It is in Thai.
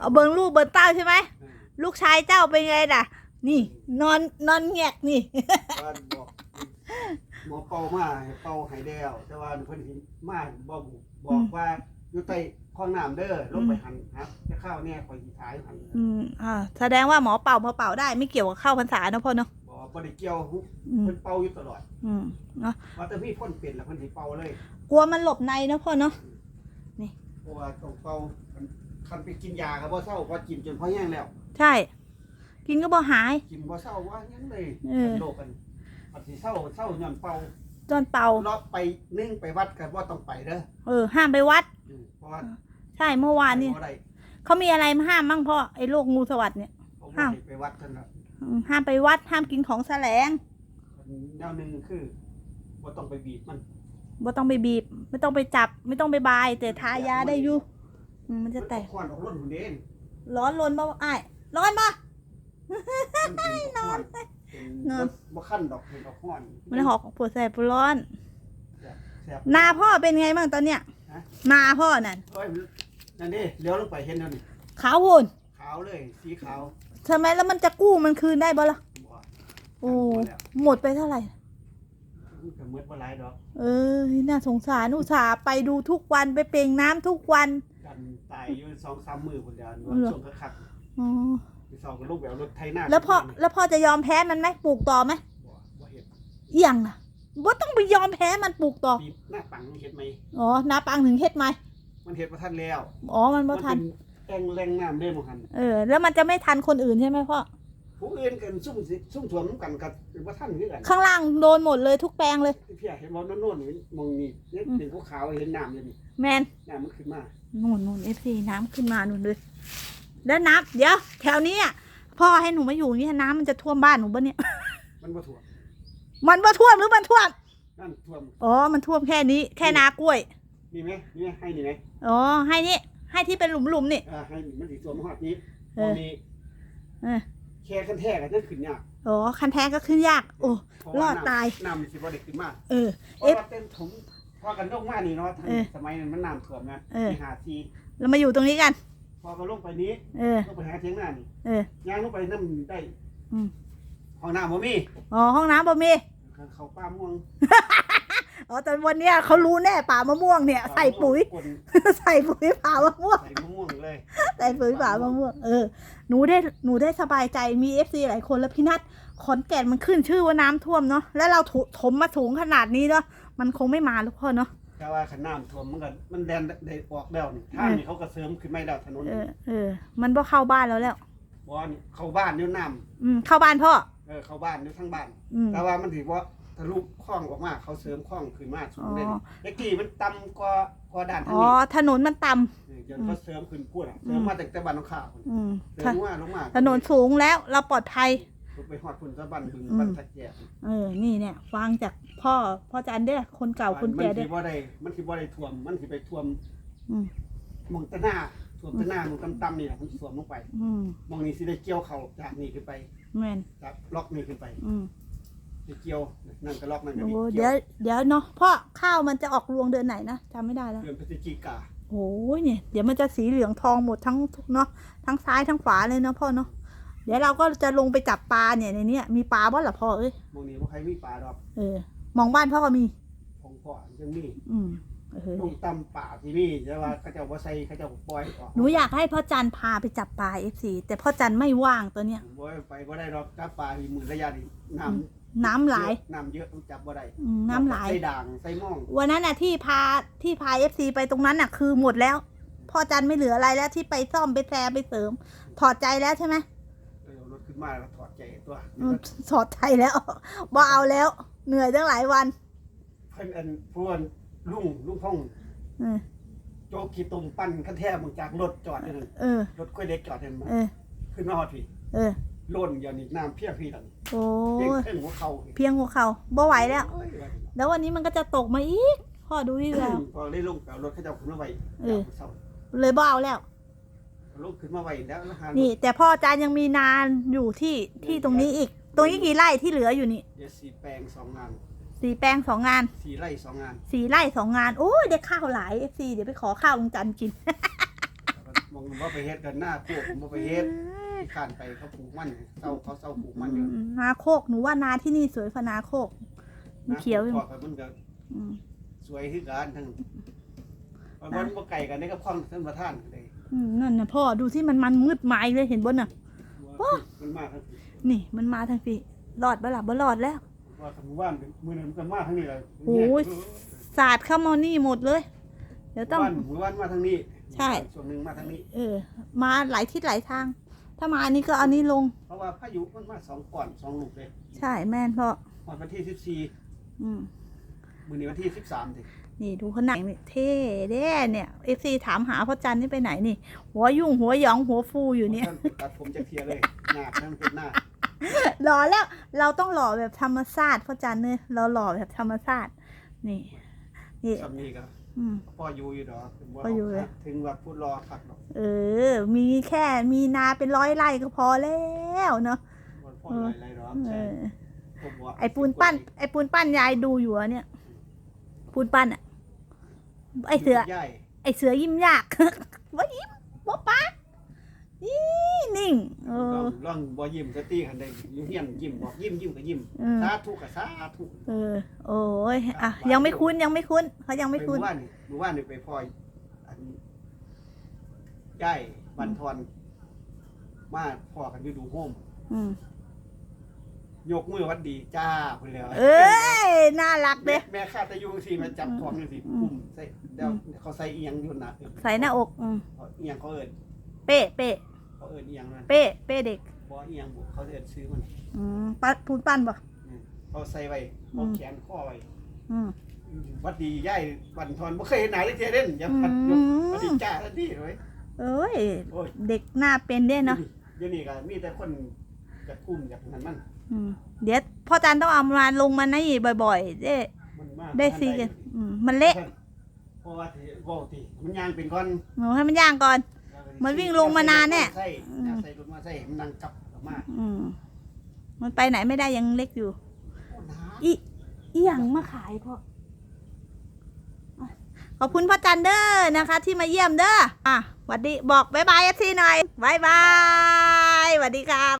เอาเบิ่งลูกเบิ่งเต้าใช่ไหม ลูกชายเจ้าเป็นไงล่ะ นี่ นอนนอนแงกนี่ว่าบอกหมอเป่ามาให้เป่าให้แล้วแต่ว่าเพิ่นสิมาบอกบอกว่าอยู่ใต้ห้องน้ำเด้อลงไปหันครับจะเข้าแน่คอยสิถ่ายหันอืมอ่าแสดงว่าหมอเป่ามาเป่าได้ไม่เกี่ยวกับเข้าพรรษานะพ่อเนาะบอกบ่ได้เกี่ยวอืมเพิ่นเป่าอยู่ตลอดอืมเนาะว่าแต่มีคนเป็นแล้วเพิ่นสิเป่าเลย กลัวมันหลบในนะพ่อเนาะ เพราะว่าต้องเป่า คันไปกินยาก็บ่เศร้าพอกินจนพอแห้งแล้ว ใช่ กินก็บ่หาย กินบ่เศร้าว่าหยังเลยเออโลกกันปฏิเศร้าเศร้าย้อนเป่าจนเป่า เลาะไปนึ่งไปวัดกันว่าต้องไปเด้อเออ ห้ามไปวัด อืมเพราะว่าใช่เมื่อวานนี่บ่ได้เขามีอะไรมาห้ามมั่งพ่อไอ้โรคงูสวัสดเนี่ยเพราะห้าว่ามไปวัดกันน่ะอืมห้ามไปวัดห้ามกินของแสลงแนวหนึงคือบ่ต้องไปบีบมัน บ่ต้องไปบีบ ไม่ต้องไปจับ ไม่ต้องไปบาย แต่ทายาได้อยู่ อืมมันจะแตกควันออกร้นหุ่นเด่นร้อนรนบ่อ้ายร้อนปะมันเป็นนอนนอน บ่ขั้นดอกเป็นดอกห้อน มันหอกปวดแสบปวดร้อนแซ่บนาพ่อเป็นไงบ้างตอนเนี้ยฮะนาพ่อนั่นเอ้ยนั่นดิเลี้ยวลงไปเห็นแล้วนี่ขาวหุ่นขาวเลย สีขาวทำไมแล้วมันจะกู้มันคืนได้บ่ล่ะบ่โอ้หมดแล้วหมดไปเท่าไหร่ มันก็หมดบ่หลายดอกเออน่าสงสารอุตส่าห์ไปดูทุกวันไปเปล่งน้ำทุกวัน กันตายอยู่2-3มื้อพุ่นเดียวเหรอช่วงคักอ๋อๆที่สองก็ลูกแบบรถไถนาแล้วพ่อแล้วพ่อจะยอมแพ้มันไหมปลูกต่อไหมบ่บ่เฮ็ดเอียงน่ะว่าต้องไปยอมแพ้มันปลูกต่อปีหน้าปังเฮ็ดไหมอ๋อนาปังถึงเฮ็ดไหมมันเฮ็ดบ่ทันแล้วอ๋อมันบ่ทันแองแรงน้ำเด้บ่หัน เออ แล้วมันจะไม่ทันคนอื่นใช่ไหมพ่อ ผู้อื่นกันซุ่มสิซุ่มสวมกันกับบ่ทันคือกันข้างล่างโดนหมดเลยทุกแปลงเลยพี่เห็นบ่โน่นๆนี่มองนี่เนี่ยเป็นภูเขาเห็นน้ำอยู่นี่แมนน้ำมันขึ้นมานู่นนู่นเอฟซีน้ำขึ้นมานู่นเลยแล้วน้ำเดี๋ยวแถวนี้อะพ่อให้หนูมาอยู่อย่างนี้น้ำมันจะท่วมบ้านหนูปะเนี่ยมันบ่ท่วมมันว่าท่วมหรือมันท่วมนั่นท่วมอ๋อมันท่วมแค่นี้ แค่นากล้วยมีไหมมีไหมให้นี่ไหมอ๋อให้นี่ให้ที่เป็นหลุมๆนี่อ่าให้นี่มันสิท่วมฮอดนี้เอพออมีเออแค่คันแท้กันนั่นขึ้นยากอ๋อคันแท้ก็ขึ้นยาก โอ้เพะรว่อดตายน้ำน้ำสิบ่ได้ขึ้นมาเออเพราะว่าเต็มถุงพอกันลงมานี่เนาะทันเออสมัยนั้นมันน้ำท่วมนะเออที่หาทีเรามาอยู่ตรงนี้กัน พอก็ลงไปนี้เออลงไปหาเทียงหน้านี่เออย่างลงไปน้ำได้อืมห้องน้ำบ่มีอ๋อห้องน้ำบ่มีเขาป้าม่วง อ๋อแต่วันเนี้ยเขารู้แน่ป่ามะม่วงเนี่ย ใส่ปุ๋ยกดใส่ปุ๋ยป่ามะม่วง ใส่มะม่วงเลย ใส่ปุ๋ยป่ามะม่วงเออหนูได้หนูได้สบายใจมีเอฟซีหลายคนแล้วพี่นัทขอนแก่นมันขึ้นชื่อว่าน้ำท่วมเนาะแล้วเราถถมมาสูงขนาดนี้เนาะมันคงไม่มาหรอกพ่อเนาะ แต่ว่าขันน้ำท่วมมันก็มันแดนได้ออกแล้วนี่ทางนี่เขาก็เสริมขึ้นไม่แล้วถนนเออเออ มันบ่เข้าบ้านแล้วแล้วบอนเข้าบ้านเนี่ยวน้อืมเข้าบ้านพ่อำเออเข้าบ้านเนี่ยวทั้งบ้าน อืมแต่ว่ามันถือว่า ทะลุคลองออกมาเขาเสริมคลองขึ้นมาสูงเลยอ๋อเมื่อกี้มันต่ำกว่ากว่าด้านทางอ๋อ นี้ถนนมันต่ำเออเดี๋ยวเขาเสริมขึ้นพูดอะเสริมมาจากแต่บ้านน้องข้าวพุ่นอืมเสริมมาลงมาถนนสูงแล้วเราปลอดภัย ไปหอดพุ่นตะบันบึงอืมบันทัดแยกเออ นี่เนี่ย ฟังจากพ่อ พ่อจันเด้อคนเก่าคนมัแก่สิเด้อบ่ได้มันสิบ่ได้ท่วม มันสิไปท่วมอืมหมองตะหน้าท่วมตะหน้าหมองต่ำๆนี่แหละมันสิท่วมลงไปอืมหมองนี้สิได้เกี่ยวเขาจากนี่ขึ้นไปแม่นจากล็อกนี่ขึ้นไป อืม สิเกี่ยวนั่นก็ล็อกนั่นก็โอ้นี่เดี๋เกี่ยยววเดี๋ยวเนาะพ่อข้าวมันจะออกรวงเดือนไหนนะจำไม่ได้แล้ว เดือนพฤศจิกาโอ้ยเนี่ยเดี๋ยวมันจะสีเหลืองทองหมดทั้งเนาะทั้งซ้ายทั้งขวาเลยเนาะพ่อเนาะเดี๋ยวเราก็จะลงไปจับปลาเนี่ยในเนี้ยมีปลาบ้างหรอพ่อเอ้ยหมองนี้บ่ใครมีปลาดอกเออ มองบ้านพ่อก็มี ของพ่อยังมีอืมเออลงตำป่าที่นี่แต่ว่าเขาเจ้าบ่ใส่เขาเจ้าปล่อยออกหนูอยากให้พ่อจันพาไปจับปลาเอฟซีแต่พ่อจันไม่ว่างตัวเนี้ยบ่ไปบ่ได้ดอกจับปลาที่มือระยะนี่น้ำ น้ำไหลาย น้ำเยอะจับบ่ได้อืมน้ำไหลาย ใส่ด่างใส่หม่องวันนั้นน่ะที่พาที่พาเอฟซีไปตรงนั้นน่ะ คือหมดแล้ว พ่อจันไม่เหลืออะไรแล้วที่ไปซ่อมไปแซมไปเสริม ถอดใจแล้วใช่ไหมเออรถขึ้นมาแล้วถอดใจตัวอืมถอดใจแล้ว บ่เอาแล้ว เหนื่อยตั้งหลายวันเพิ่นอันพวนลุงลุงพ่องเออโจกขี้ตุ่มปั้นคันแท้มึงจากรถจอดอยู่นั่นเออรถกล้วยเล็กจอดเห็นมาเออ ขึ้นมาฮอดพี่เออล้นอย่างนี้น้ำเพียงพี่นั่น โอ้เพียงยเพิ่งหัวเข่าเพียงหัวเขาบ่ไหวแล้วโอ้ยแล้ววันนี้มันก็จะตกมาอีก พ่อดูดิแล้วพอได้ลงกับรถเขาเจ้าขึ้นมาไว้เออเศร้าเลยบ่เอาแล้วลงขึ้นมาไว้แล้วแล้วหานี่ แต่พ่อจานยังมีนานอยู่ที่ที่ตรงนี้อีก ตรงนี้กี่ไร่ที่เหลืออยู่นี่เดี๋ยวสีแปลงสองงานสี่แปลงสองงานสีไร่สองงานสี่ไร่สองงานโอ้ยได้ข้าวหลายเอฟซีเดี๋ยวไปขอข้าวลุงจันทร์กินแล้วก็มองว่าไปเฮ็ดกันหน้าโคกบ่ไปเฮ็ด ข้านไปเขาปลูกมันเศร้าเขาเศร้าปลูกมันอยู่อืมนาโคกหนูว่านาที่นี่สวยกว่านาโคกมันเขียวอยู่พอกันมันก็อืมสวยคือกันทั้งมันบ่บ่ไกลกันได้กับข้องท่านประธานเลยอืมนั่นนะพ่อดูที่มันมันมืดไม้เลยเห็นบนน่ะ โอ้ มันมาทั้งนี่มันมาทางพี่รอดบ่ล่ะบ่รอดแล้ว ว่าทั้งหมู่บ้านมื้อนั้นมันก็มาทั้งนี้เลยโอ้ย สาดเข้ามานี่หมดเลย เดี๋ยวต้ต้อองงหมู่บ้านมาทางนี้ใช่ ส่วนหนึ่งมาทางนี้ เออ มาหลายทิศหลายทาง ถ้ามาอันนี้ก็เอานี้ลง เพราะว่าพายุมันมาสองก่อนสองลูกเลยใช่แม่นพ่อวันที่สิบสี่อืมมื้อนี้วันที่สิบสามสินี่ดูขนาดนี่เท่เด้เนี่ยเอฟซีถามหาพ่อจันนี่ไปไหนนี่ หัวยุ่งหัวหยองหัวฟูอยู่เนี่ย ท่านตัดผมจะเคลียร์เลยหน้าท่านเป็นหน้าหล่อแล้วเราต้องหล่อแบบธรรมชาติพ่อจันเนี่ยเราหล่อแบบธรรมชาตินี่นี่ สำนีก็ อืม พ่ออยู่อยู่ดอกถึงว่าพ่ออยู่เลย ถึงว่าพูดรอคักดอกเออ มีแค่มีนาเป็นร้อยไร่ก็พอแล้วเนาะว่าพ่ออะไรอะไรดอกเอใช่อ ผมว่าไอปูนปั้น ไอปูนปั้นยายดูอยู่อะเนี่ย ปูนปั้นอะไอเสือ ใหญ่ไอเสือยิ้มยาก ว่ายิ้มว่าปาก นี่นิ่งเอลอองลองบ่ยิ้มสตีกันได้ยิ้มเฮียนยิ้มบอกยิ้มยิ้มก็ยิ้มเออ สาธุก็สาธุเออ โอ้ยอะยังไม่คุ้นยังไม่คุ้นเขายังไม่ไปคุ้นเมื่อวานนี่เมื่อวานนี่ไปพ่อยอันใหญ่บันทอนมาพ่อกันอยู่ดูโฮมอืมยกมือหวัดดีจ้าพุ่นแล้วเอ้ยน่ารักแม่เด้ แม่ข้าตะยุงสิมาจับท้องจังสิอืม ปุ่มใส่เดี๋ยวเขาใส่อีหยังอยู่หนักใส่หน้าอกอืมอีหยังเขาเอิ้นเป้เป้ เขาเอิ้นอีหยังนั่นเป้เป้เด็กบ่อีหยังบุเขาเอิ้นซื้อมันอืมปั้นปูนปั้นปะอืมเขาใส่ไว้อืเขามแขนข้อไว้อืมหวัดดีย่ายบันทอนบ่เคยเห็นหน้าเลยเทเด่นอย่าพัดยกอืมหวัดดีจ้าทันทีเว้ยเอ้ย โอ้ยเด็กหน้าเป็นเด้เนาะเดี๋ยวนี้ก็มีแต่คนอยากกุ้มอยากนั้นมันอืมเดี๋ยวพ่อจันต้องเอามาลงมานี่บ่อยๆได้มันมากได้ซีกันอืมมันเละเพราะว่าที่เว้าที่มันย่างเป็นก้อนหนูให้มันย่างก่อน มันวิ่งลงมานานแน่ ใส่อืมใส่รถมาใส่มันนั่งกลับออกมาอืมมันไปไหนไม่ได้ยังเล็กอยู่ โอ้หนาอีอีหยังมาขายพ่ออะขอบคุณพ่อจันเด้อนะคะ ที่มาเยี่ยมเด้ออะหวัดดีบอกบายบายเอฟซีหน่อยบายบายสวัสดีครับ